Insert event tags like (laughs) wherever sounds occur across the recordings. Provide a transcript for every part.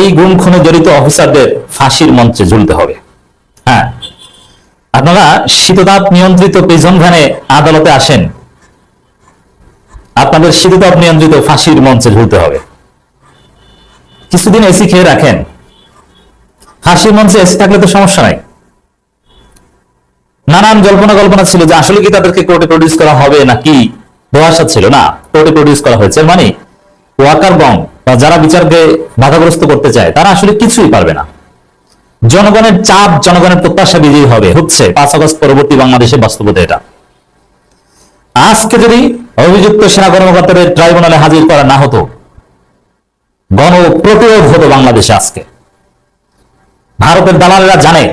এই গুম খুনে জড়িত অফিসারদের ফাঁসির মঞ্চে ঝুলতে হবে। হ্যাঁ। আপনারা শীততাপ নিয়ন্ত্রিত প্রিজন ভ্যানে আদালতে আসেন। আপনাদের শীততাপ নিয়ন্ত্রিত ফাঁসির মঞ্চে ঝুলতে হবে। কিছুদিন এসি খেয়ে রাখেন। ফাঁসির মঞ্চে এসি থাকলে তো সমস্যা নাই। নানান জল্পনা কল্পনা ছিল যে আসলে কি তাদেরকে কোর্টে প্রডিউস করা হবে নাকি ধোয়াশা ছিল না। কোর্টে প্রডিউস করা হয়েছে। মানে ওয়াকার গং বা যারা বিচারকে বাধাগ্রস্ত করতে চায়, তারা আসলে কিছুই পারবে না। জনগণের চাপ, জনগণের প্রত্যাশা বিজয়ী হবে। হচ্ছে, পাঁচ আগস্ট পরবর্তী বাংলাদেশের বাস্তবতা এটা। আজকে যদি অভিযুক্ত সেনা কর্মকর্তাদের ট্রাইব্যুনালে হাজির করা না হতো গণ প্রতিরোধ হতো বাংলাদেশে আজকে। ভারতের দালালেরা জানে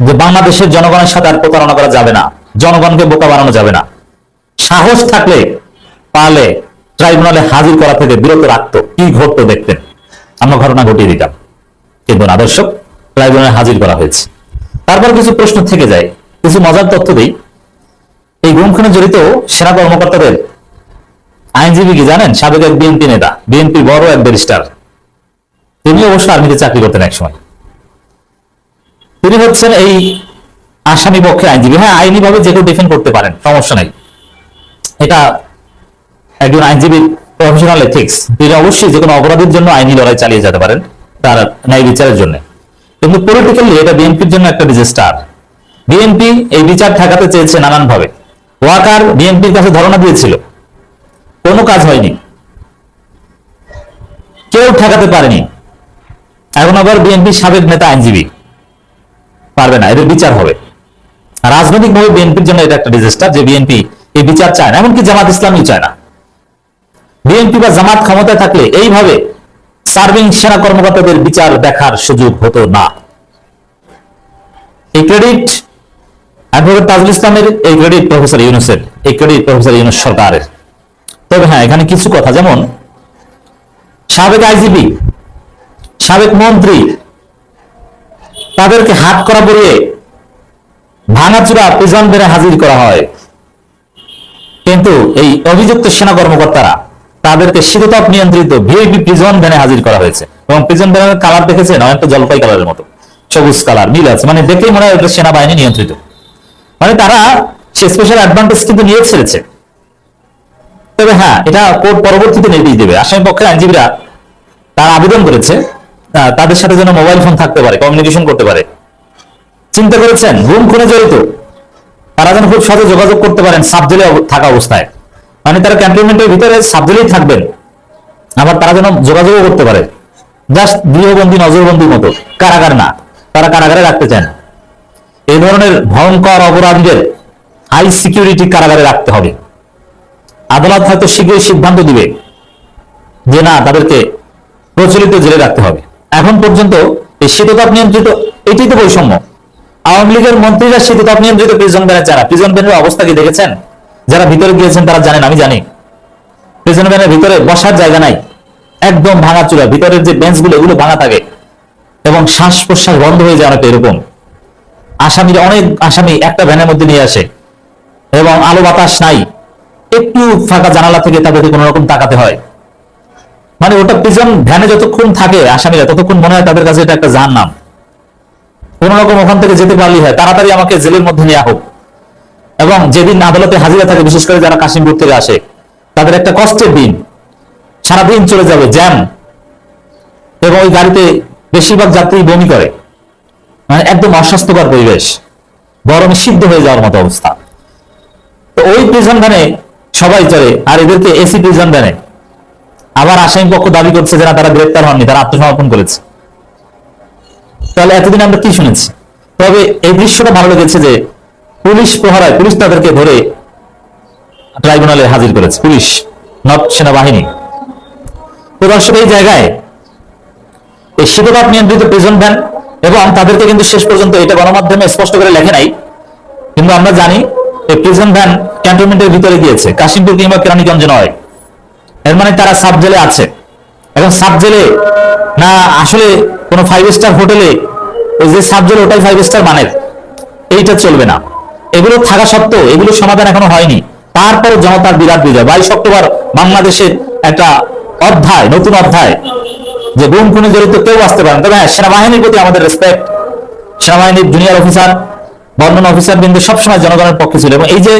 যে বাংলাদেশের জনগণের সাথে আর প্রতারণা করা যাবে না। জনগণকে বোকা বানানো যাবে না। সাহস থাকলে পারলে ট্রাইব্যুনালে হাজির করা থেকে বিরত রাখতো। কি ঘটতো দেখতেন? আমরা ঘটনা ঘটিয়ে দিতাম। কিন্তু না, দর্শক, ট্রাইব্যুনালে হাজির করা হয়েছে। তারপর কিছু প্রশ্ন থেকে যায়। কিছু মজার তথ্য দিই। এই গুমখানে জড়িত সেনা কর্মকর্তাদের আইনজীবী কি জানেন? সাবেক এক বিএনপি নেতা বিএনপি বড় এক ব্যারিস্টার। তিনি অবশ্য আর্মিতে চাকরি করতেন একসময়। তিনি হচ্ছেন এই আসামি পক্ষে আইনজীবী। হ্যাঁ আইনি ভাবে যে কেউ ডিফেন্ড করতে পারেন, সমস্যা নাই। এটা একজন আইনজীবীর প্রফেশনাল এথিক্স তিনি অবশ্যই যে কোনো অপরাধের জন্য আইনি লড়াই চালিয়ে যেতে পারেন তার ন্যায় বিচারের জন্য। কিন্তু পলিটিক্যালি এটা বিএনপির জন্য একটা ডিজাস্টার বিএনপি এই বিচার ঠেকাতে চেয়েছে নানানভাবে। ওয়াকার বিএনপির কাছে ধারণা দিয়েছিল, কোনো কাজ হয়নি। কেউ ঠেকাতে পারেনি। এখন আবার বিএনপির সাবেক নেতা আইনজীবী। পারবে না, এদের বিচার হবে। রাজনৈতিকভাবে বিএনপির জন্য এটা একটা ডিজাস্টার যে বিএনপি এই বিচার চায় না, এমনকি জামাত ইসলামী চায় না। বিএনপি বা জামাত ক্ষমতায় থাকলে এইভাবে সার্ভিং সেনা কর্মকর্তাদের বিচার দেখার সুযোগ হতো না। এই ক্রেডিট অ্যাডভোকেট তাজুল ইসলামের, এই ক্রেডিট প্রফেসর ইউনুসের, এই ক্রেডিট প্রফেসর ইউনুস সরকারের। তবে হ্যাঁ এখানে কিছু কথা, যেমন সাবেক আইজিপি, সাবেক মন্ত্রী, তাদেরকে হাত করা পড়িয়ে ভাঙাচুরা প্রিজন বেড়ে হাজির করা হয়। কিন্তু এই অভিযুক্ত সেনা কর্মকর্তারা তাদেরকে শীততাপ নিয়ন্ত্রিত ভিআইপি প্রিজন ভ্যানে হাজির করা হয়েছে। এবং প্রিজন ভ্যানের কালার দেখেছেন? অনেকটা জলপাই কালারের মতো। সবুজ কালার নীল আছে। মানে দেখেই মনে হয় সেনাবাহিনী নিয়ন্ত্রিত। মানে তারা সে স্পেশাল অ্যাডভান্টেজ কিন্তু নিয়ে ছেড়েছে। তবে হ্যাঁ এটা কোর্ট পরবর্তীতে নির্দেশ দেবে। আসামি পক্ষের আইনজীবীরা তারা আবেদন করেছে। তাদের সাথে যেন মোবাইল ফোন থাকতে পারে কমিউনিকেশন করতে পারে। চিন্তা করেছেন? রুম খুনে জড়িত। তারা যেন খুব সহজে যোগাযোগ করতে পারেন, সাবজেলে থাকা অবস্থায়। মানে তারা ক্যান্টনমেন্টের ভিতরে সাবজেলেই থাকবেন। আবার তারা যেন যোগাযোগও করতে পারে। জাস্ট গৃহবন্দী, নজরবন্দির মতো। কারাগার না। তারা কারাগারে রাখতে চান। এই ধরনের ভয়ঙ্কর অপরাধীদের হাই সিকিউরিটি কারাগারে রাখতে হবে। আদালত হয়তো শীঘ্রই সিদ্ধান্ত দিবে যে না, তাদেরকে প্রচলিত জেলে রাখতে হবে। এখন পর্যন্ত এই শীততাপ নিয়ন্ত্রিত, এটাই তো বৈষম্য। আওয়ামী লীগের মন্ত্রীরা শীততাপ নিয়ন্ত্রিত প্রিজন ভ্যানে চায় না প্রিজন ভ্যানের অবস্থা কি দেখেছেন? যারা ভিতরে গিয়েছেন তারা জানেন, আমি জানি। প্রিজন ভ্যানের ভিতরে বসার জায়গা নাই। একদম ভাঙা চূড়া ভিতরের যে বেঞ্চগুলো এগুলো ভাঙা থাকে। এবং শ্বাস প্রশ্বাস বন্ধ হয়ে যায় অনেকটা এরকম। আসামিরা অনেক আসামি একটা ভ্যানের মধ্যে নিয়ে আসে। এবং আলো বাতাস নাই। একটু ফাঁকা জানালা থেকে তাদেরকে কোনো রকম তাকাতে হয়। মানে ওটা প্রিজন ভ্যানে যতক্ষণ থাকে আসামিরা, ততক্ষণ মনে হয় তাদের কাছে এটা একটা জাহান নাম কোন রকম ওখান থেকে যেতে পারলি হয়। তাড়াতাড়ি আমাকে জেলের মধ্যে নেওয়া হোক এবং যেদিন আদালতে হাজিরা থাকে, বিশেষ করে যারা কাশিমপুর থেকে আসে, তাদের একটা কষ্টের দিন। সারাদিন চলে যাবে জ্যাম। এবং ওই গাড়িতে বেশিরভাগ যাত্রী বমি করে। মানে একদম অস্বাস্থ্যকর পরিবেশ। গরমে সিদ্ধ হয়ে যাওয়ার মতো অবস্থা। তো ওই প্রিজন ভ্যানে সবাই চলে, আর এদেরকে এসি প্রিজন ভ্যানে আবার আসামি পক্ষ দাবি করছে যে না তারা গ্রেপ্তার হননি, তারা আত্মসমর্পণ করেছে। তাহলে এতদিন আমরা কি শুনেছি? তবে এই দৃশ্যটা ভালো লেগেছে যে পুলিশ প্রহরায় পুলিশ তাদেরকে ধরে ট্রাইব্যুনালে হাজির করেছে। পুলিশ নট সেনাবাহিনী। তো দর্শক এই জায়গায় এই শীততাপ নিয়ন্ত্রিত প্রিজন ভ্যান এবং তাদেরকে কিন্তু শেষ পর্যন্ত এটা গণমাধ্যমে স্পষ্ট করে লেখে নাই, কিন্তু আমরা জানি এই প্রিজন ভ্যান ক্যান্টনমেন্টের ভিতরে গিয়েছে। কাশিমপুর কিংবা কেরানীগঞ্জে নয়। এর মানে তারা সাব জেলে আছে। এখন সাব জেলে না আসলে কোনো ফাইভ স্টার হোটেলে ওই যে সাব জেলে ওটাই ফাইভ স্টার মানের, এইটা চলবে না। এগুলো থাকা সত্ত্বেও এগুলো সমাধান এখনও হয়নি। তারপরে জনতার বিরাট বিজয়। বাইশ অক্টোবর বাংলাদেশের একটা অধ্যায়, নতুন অধ্যায়, যে গুম, খুনে, জড়িত কেউ আসতে পারেন তবে হ্যাঁ সেনাবাহিনীর প্রতি আমাদের রেসপেক্ট সেনাবাহিনীর জুনিয়র অফিসার বর্ণন অফিসার বিন্দু সবসময় জনগণের পক্ষে ছিল। এবং এই যে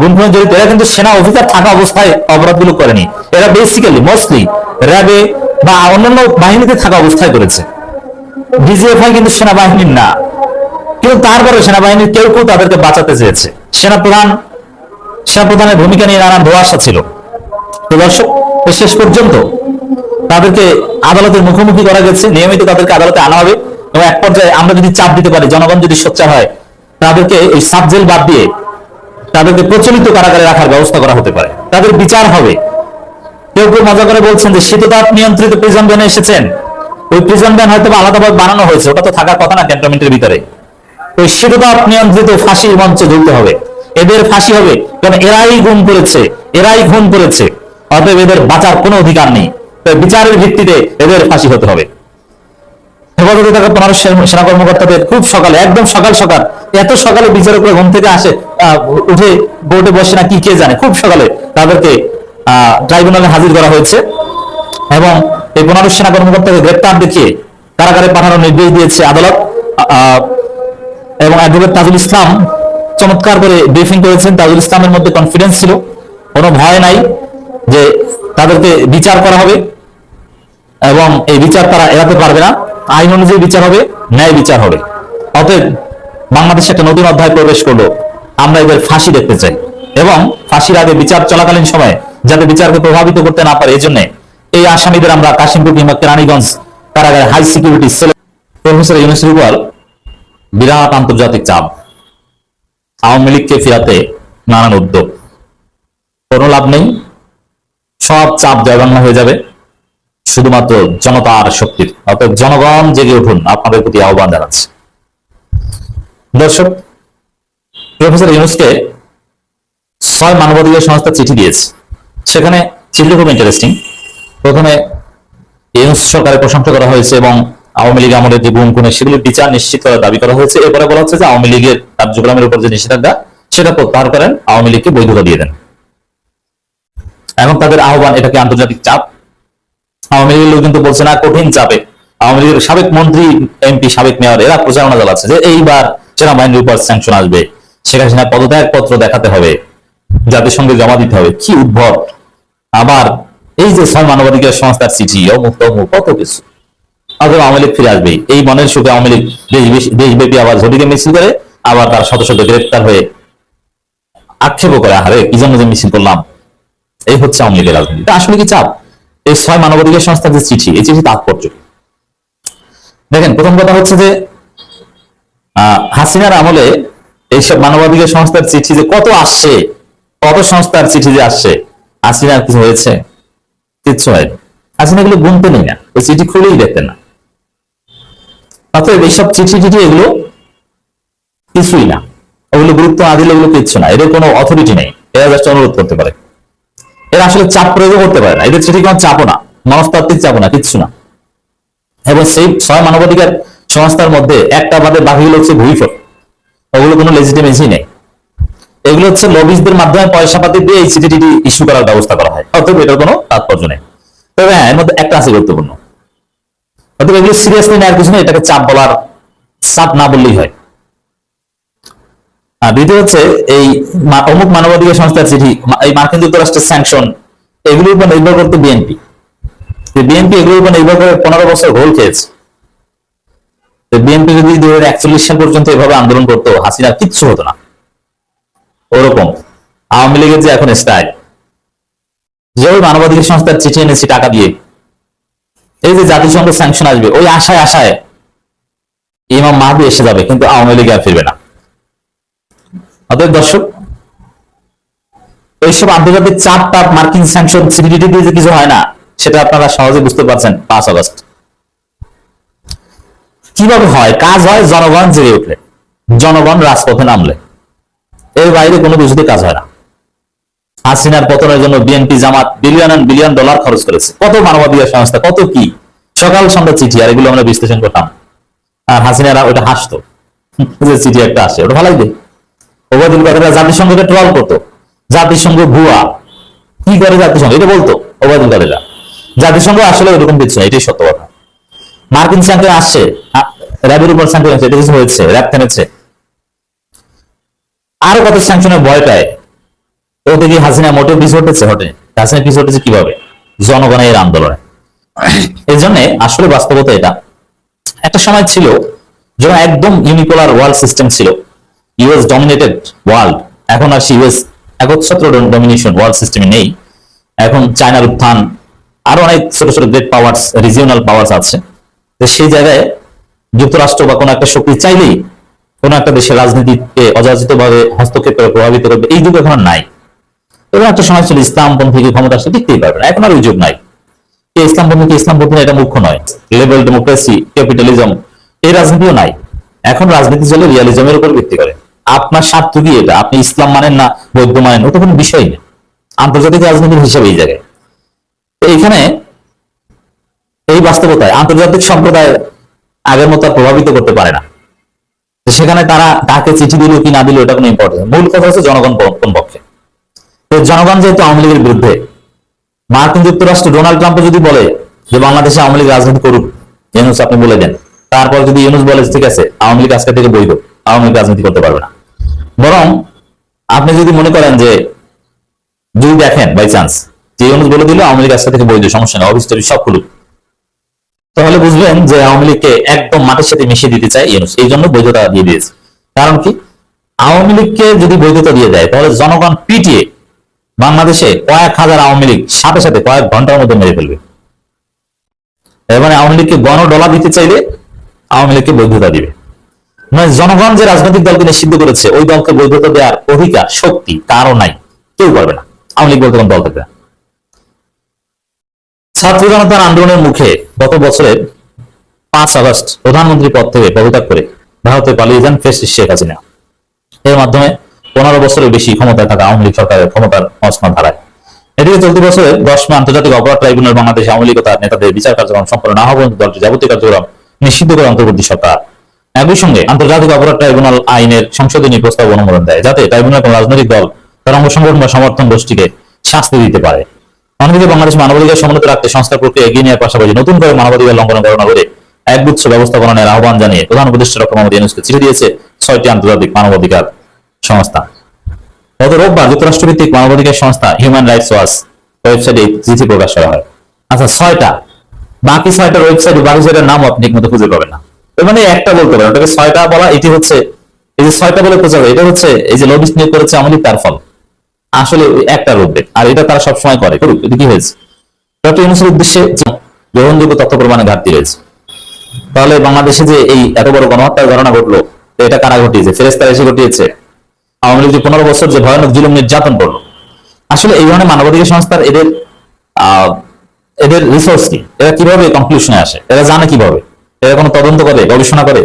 গুম, খুনে, জড়িত, এরা কিন্তু সেনা অফিসার থাকা অবস্থায় অপরাধগুলো করেনি। এরা বেসিক্যালি মোস্টলি র্যাবে বা অন্যান্য বাহিনীতে থাকা অবস্থায় করেছে। ডিজিএফআই কিন্তু সেনাবাহিনীর না। কিন্তু তারপরে সেনাবাহিনীর কেউ কেউ তাদেরকে বাঁচাতে চেয়েছে। সেনাপ্রধান, সেনাপ্রধানের ভূমিকা নিয়ে নানান ধোয়াশা ছিল। তো দর্শক শেষ পর্যন্ত তাদেরকে আদালতের মুখোমুখি করা গেছে। নিয়মিত তাদেরকে আদালতে আনা হবে এবং এক পর্যায়ে আমরা যদি চাপ দিতে পারি, জনগণ যদি সোচ্চার হয়, তাদেরকে এই সাবজেল বাদ দিয়ে তাদেরকে প্রচলিত কারাগারে রাখার ব্যবস্থা করা হতে পারে। তাদের বিচার হবে। কেউ কেউ মজা করে বলছেন যে শীততাপ নিয়ন্ত্রিত প্রিজন ভ্যানে এসেছেন। ওই প্রিজন ভ্যান হয়তো আলাদাভাবে বানানো হয়েছে, ওটা তো থাকার কথা না ক্যান্টনমেন্টের ভিতরে। ওই শীততাপ নিয়ন্ত্রিত ফাঁসির মঞ্চে ঝুলতে হবে। এদের ফাঁসি হবে কারণ এরাই গুম করেছে, এরাই খুন করেছে। অতএব এদের বাঁচার কোনো অধিকার নেই। বিচারের ভিত্তিতে এদের ফাঁসি হতে হবে। সেনা কর্মকর্তাদের খুব সকালে, একদম সকাল সকাল, এত সকালে ঘুম থেকে আসে উঠে বোর্ডে বসে না কি কে জানে, খুব সকালে তাদেরকে ট্রাইব্যুনালে হাজির করা হয়েছে। এবং এই পনেরো সেনা কর্মকর্তাকে গ্রেপ্তার দেখিয়ে কারাগারে পাঠানোর নির্দেশ দিয়েছে আদালত। এবং অ্যাডভোকেট তাজুল ইসলাম চমৎকার করে ব্রিফিং করেছেন। তাজুল ইসলামের মধ্যে কনফিডেন্স ছিল। কোনো ভয় নাই যে তাদেরকে বিচার করা হবে এবং এই বিচার তারা এড়াতে পারবে না। আইন অনুযায়ী বিচার হবে, ন্যায় বিচার হবে। অতএব বাংলাদেশ একটা নতুন অধ্যায় প্রবেশ করল। আমরা এদের ফাঁসি দেখতে চাই এবং ফাঁসির আগে বিচার চলাকালীন সময়ে যাতে বিচারকে প্রভাবিত করতে না পারে এই জন্য এই আসামিদের আমরা কাশিমপুর কিংবা কেরানীগঞ্জ কারাগারে হাই সিকিউরিটি সেল প্রফেসর ইউনুসের উপর বিরাট আন্তর্জাতিক চাপ। আওয়ামী লীগকে ফেরাতে নানান উদ্যোগ। কোনো লাভ নেই। সব চাপ জয়বাংলা হয়ে যাবে। শুধুমাত্র জনতার শক্তির। অর্থাৎ জনগণ জেগে উঠুন। আপনাদের প্রতি আহ্বান জানাচ্ছে। দর্শক, প্রফেসর ইউনুসকে ছয় মানবাধিকার সংস্থা চিঠি দিয়েছে। সেখানে চিঠি খুব ইন্টারেস্টিং প্রথমে ইউনুস সরকারের প্রশংসা করা হয়েছে এবং আওয়ামী লীগ আমলের যে গুম খুনে সেগুলির বিচার নিশ্চিত করার দাবি করা হয়েছে। এরপরে বলা হচ্ছে যে আওয়ামী লীগের কার্যক্রমের উপর যে নিষেধাজ্ঞা, সেটা প্রত্যাহার করেন, আওয়ামী লীগকে বৈধতা দিয়ে দেন। এখন তাদের আহ্বান, এটাকে আন্তর্জাতিক চাপ। আওয়ামী লীগের লোক কিন্তু বলছে, না, কঠিন চাপে। আওয়ামী লীগের সাবেক মন্ত্রী, এমপি, সাবেক মেয়র, এরা প্রচারণা চালাচ্ছে যে এইবার সেনাবাহিনীর উপর স্যাংশন আসবে। শেখ হাসিনা পদত্যাগ পত্র দেখাতে হবে জাতিসংঘে জমা দিতে হবে। কি উদ্ভব আবার এই যে ছয় মানবাধিকার সংস্থার চিঠি অমুক তমুক কত কিছু। আবার আওয়ামী লীগ ফিরে আসবে এই মনের সুখে আওয়ামী লীগ দেশব্যাপী আবার ঝটিকে মিছিল করে, আবার তার শত শত গ্রেপ্তার হয়ে আক্ষেপও করে, আরে কি জন্য যে মিছিল করলাম? এই হচ্ছে আওয়ামী লীগের রাজনীতি। আসলে কি চাপ? এই ছয় মানবাধিকার সংস্থার যে চিঠি, এই চিঠি তাৎপর্য। দেখেন, প্রথম কথা হচ্ছে যে হাসিনার আমলে এইসব মানবাধিকার সংস্থার চিঠি যে কত আসছে, কত সংস্থার চিঠি যে আসছে, হাসিনার কিছু হয়েছে? কিচ্ছু হয়নি। হাসিনা এগুলো গুনতে নেই না। ওই চিঠি খুলেই দেখতেন না। অতএব এইসব চিঠি চিঠি এগুলো কিছুই না। ওগুলো গুরুত্ব না দিলে ওগুলো কিচ্ছু না। এদের কোনো অথরিটি নেই। এরা জাস্ট অনুরোধ করতে পারে। এরা আসলে চাপ প্রয়োগ করতে পারে না। এদের চিঠি কোনো চাপও না। মনস্তাত্ত্বিক চাপও না, কিচ্ছু না। এবং সেই ছয় মানবাধিকার সংস্থার মধ্যে একটা বাদে বাকিগুলো হচ্ছে ভুইফট ওগুলো কোনো লেজিটিমেসি নেই। এগুলো হচ্ছে লবিসদের মাধ্যমে পয়সা পাতি দিয়ে এই চিঠি ইস্যু করার ব্যবস্থা করা হয়। অতএব এটার কোনো তাৎপর্য নেই। তবে হ্যাঁ এর মধ্যে একটা আছে গুরুত্বপূর্ণ। অতএব এগুলো সিরিয়াসলি নেওয়ার কিছু নেই, এটাকে চাপ বলার চাপ না বললেই হয়। আর দ্বিতীয় হচ্ছে এই অমুক মানবাধিকার সংস্থার চিঠি এই মার্কিন যুক্তরাষ্ট্রের স্যাংশন এগুলোর উপর নির্ভর করতে বিএনপি বিএনপি এগুলোর উপর নির্ভর করে পনেরো বছর ঘোল খেয়েছে। বিএনপি যদি দুই একচল্লিশ সাল পর্যন্ত এভাবে আন্দোলন করতো হাসিনার কিচ্ছু হতো না। ওরকম। আওয়ামী লীগের যে এখন স্টাইল যে ওই মানবাধিকার সংস্থার চিঠি এনেছি টাকা দিয়ে এই যে জাতিসংঘ স্যাংশন আসবে, ওই আশায় আশায় ইমাম মাহবি এসে যাবে, কিন্তু আওয়ামী লীগ আর ফিরবে না। অতএব দর্শক, এইসব আন্তর্জাতিক চাপ টাপ, মার্কিন স্যাংশন সিডিটি দিয়ে যে কিছু হয় না, সেটা আপনারা সহজে বুঝতে পারছেন পাঁচ আগস্ট। কীভাবে হয়? কাজ হয়, জনগণ জেগে উঠলে, জনগণ রাজপথে নামলে। এর বাইরে কোনো কিছুতে কাজ হয় না। হাসিনার পতনের জন্য BNP Jamaat billion and billion dollar খরচ করেছে। কত মানবাধিকার সংস্থা, কত কি? সকাল সন্ধ্যা চিঠি, আর এগুলো আমরা বিশ্লেষণ করতাম। আর হাসিনারা ওটা হাসতো। (laughs) যে চিঠি একটা আসে, ওটা ভালো ওবায়দুল কাদেরা জাতিসংঘকে ট্রল করতো। জাতিসংঘ ভুয়া। কি করে জাতিসংঘ? এটা বলতো ওবায়দুল কাদেরা জাতিসংঘ আসলে ওরকম কিছু না, এটাই সত্য কথা। মার্কিন স্যাংশন আসছে র্যাবের উপর আছে এটা কিছু হয়েছে, র্যাব থেমেছে আরও কত স্যাংশনের ভয় পায় ওতে কি হাসিনা মোটেও পিছু হটেছে হটে। হাসিনা পিছু হটেছে কীভাবে? জনগণের আন্দোলনে। এই জন্য আসলে বাস্তবতা এটা। একটা সময় ছিল যখন একদম ইউনিপোলার ওয়ার্ল্ড সিস্টেম ছিল। ইউএস ডমিনেটেড ওয়ার্ল্ড এখন আর ইউএস একচ্ছত্র ডমিনেশন ওয়ার্ল্ড সিস্টেমে নেই। এখন চায়নার উত্থান, আরও অনেক ছোট ছোট গ্রেট পাওয়ার্স রিজিওনাল পাওয়ার্স আছে। তো সেই জায়গায় যুক্তরাষ্ট্র বা কোনো একটা শক্তি চাইলেই কোনো একটা দেশের রাজনীতিকে অযাচিত ভাবে হস্তক্ষেপ করে প্রভাবিত করবে। এই যুগ এখন নাই। এবং একটা সময় ছিল ইসলামপন্থীকে ক্ষমতা আসতে দেখতেই পারবে না এখন আর ওই যুগ নাই। কে ইসলামপন্থী কে ইসলামপন্থী এটা মুখ্য নয়। লেবেল ডেমোক্রেসি ক্যাপিটালিজম এই রাজনীতিও নাই। এখন রাজনীতি চলে রিয়ালিজমের উপর ভিত্তি করে। আপনার স্বার্থ কি এটা? আপনি ইসলাম মানেন না, বৌদ্ধ মানেন ওটা কোনো বিষয় নেই আন্তর্জাতিক রাজনীতির হিসাবে এই জায়গায়। তো এইখানে এই বাস্তবতায় আন্তর্জাতিক সম্প্রদায় আগের মতো প্রভাবিত করতে পারে না। সেখানে তারা কাকে চিঠি দিল, কি না দিল, এটা কোনো ইম্পর্টেন্ট মূল কথা হচ্ছে জনগণ কোন পক্ষে? তো জনগণ যেহেতু আওয়ামী লীগের বিরুদ্ধে, মার্কিন যুক্তরাষ্ট্র ডোনাল্ড ট্রাম্প যদি বলে যে বাংলাদেশে আওয়ামী লীগ রাজনীতি করুক, ইউনুস আপনি বলে দেন। তারপর যদি ইউনুস বলে ঠিক আছে, আওয়ামী লীগ আজকে থেকে বৈধ, আওয়ামী লীগ রাজনীতি করতে পারবে না। বরং আপনি যদি মনে করেন যে যদি দেখেন বাই চান্স যে ইউনুস বলে দিল আওয়ামী লীগ আজকে থেকে বৈধ, সমস্যা নেই অফিস সব খুলুক। তাহলে বুঝবেন যে আওয়ামী লীগকে একদম মাঠের সাথে মিশিয়ে দিতে চায় ইউনুস। এই জন্য বৈধতা দিয়ে দিয়েছে। কারণ কি? আওয়ামী লীগকে যদি বৈধতা দিয়ে দেয়, তাহলে জনগণ পিটিয়ে বাংলাদেশে কয়েক হাজার আওয়ামী লীগ সাথে সাথে কয়েক ঘণ্টার মধ্যে মেরে ফেলবে। এবারে আওয়ামী লীগকে গণ ডলা দিতে চাইলে আওয়ামী লীগকে বৈধতা দিবে। মানে জনগণ যে রাজনৈতিক দলকে নিষিদ্ধ করেছে, ওই দলকে বৈধতা দেওয়ার অধিকার, শক্তি কারও নাই। কেউ পারবে না। আওয়ামী লীগ বলতে কোনো দল থাকবে না। ছাত্র জনতার আন্দোলনের মুখে গত বছরের পাঁচ আগস্ট প্রধানমন্ত্রী পদ থেকে পদত্যাগ করে ভারতে পালিয়ে যান ফেসিস শেখ হাসিনা। এর মাধ্যমে পনেরো বছরের বেশি ক্ষমতায় থাকা আওয়ামী লীগ সরকারের ক্ষমতার অসমান ধারায়। এদিকে চলতি বছরে দশ মে আন্তর্জাতিক অপরাধ ট্রাইব্যুনাল বাংলাদেশ আওয়ামী লীগ তার নেতাদের বিচার কার্যক্রম সম্পন্ন না হওয়া দলটির যাবতীয় কার্যক্রম নিষিদ্ধ করে অন্তর্বর্তী সরকার। একই সঙ্গে আন্তর্জাতিক অপরাধ ট্রাইব্যুনাল আইনের সংশোধনী প্রস্তাব অনুমোদন দেয়, যাতে ট্রাইব্যুনাল কোন রাজনৈতিক দল তার অঙ্গ সংগঠন বা সমর্থন গোষ্ঠীকে শাস্তি দিতে পারে। অন্যদিকে বাংলাদেশ মানবাধিকার সমুন্নত রাখতে সংস্কার প্রক্রিয়া এগিয়ে নেওয়ার পাশাপাশি নতুন করে মানবাধিকার লঙ্ঘন গণনা করে একগুচ্ছ ব্যবস্থাপনার আহ্বান জানিয়ে প্রধান উপদেষ্টা ডক্টর মোহাম্মদ ইউনুসকে চিঠি দিয়েছে ছয়টি আন্তর্জাতিক মানবাধিকার সংস্থা। গত রোববার যুক্তরাষ্ট্র ভিত্তিক মানবাধিকার সংস্থা হিউম্যান রাইটস ওয়াচ ওয়েবসাইটে চিঠি প্রকাশ করা হয়। আচ্ছা ছয়টা। বাকি ছয়টার ওয়েবসাইট বাকি ছয়টার নাম আপনি ঠিক মতো খুঁজে পাবেন না। এর মানে একটা বলতে পারেন, ওটাকে ছয়টা বলা, এটি হচ্ছে, এই যে ছয়টা বলে প্রচার এটা হচ্ছে, এই যে লবিস নিয়োগ করেছে আমলি তার ফল। আসলে একটা রূপ আর এটা তারা সবসময় করে, করুক, এটা কি হয়েছে? ডক্টর ইউনুসের উদ্দেশ্যে গ্রহণযোগ্য তথ্য প্রমাণে ঘাটতি রয়েছে। তাহলে বাংলাদেশে যে এই এত বড় গণহত্যার ঘটনা ঘটলো, এটা কারা ঘটিয়েছে? ফেরেস্তারা এসে ঘটিয়েছে? আওয়ামী লীগ যে পনেরো বছর যে ভয়ানক জুলুম নির্যাতন করল, আসলে এই ধরনের মানবাধিকার সংস্থার এদের এদের রিসোর্স কি? এরা কীভাবে কনক্লুশনে আসে? এরা জানে কীভাবে? এরা কোনো তদন্ত করে, গবেষণা করে?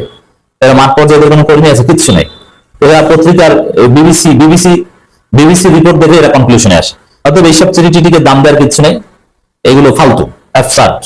এরা মাঠ পর্যায়ে এদের কোনো কর্মী আছে? কিচ্ছু নেই। এরা পত্রিকার বিবিসি বিবিসি বিবিসি রিপোর্ট দেখে এরা কনক্লুশনে আসে। অর্থাৎ এইসব চিঠিটিকে দাম দেওয়ার কিচ্ছু নেই। এগুলো ফালতু অ্যাবসার্ট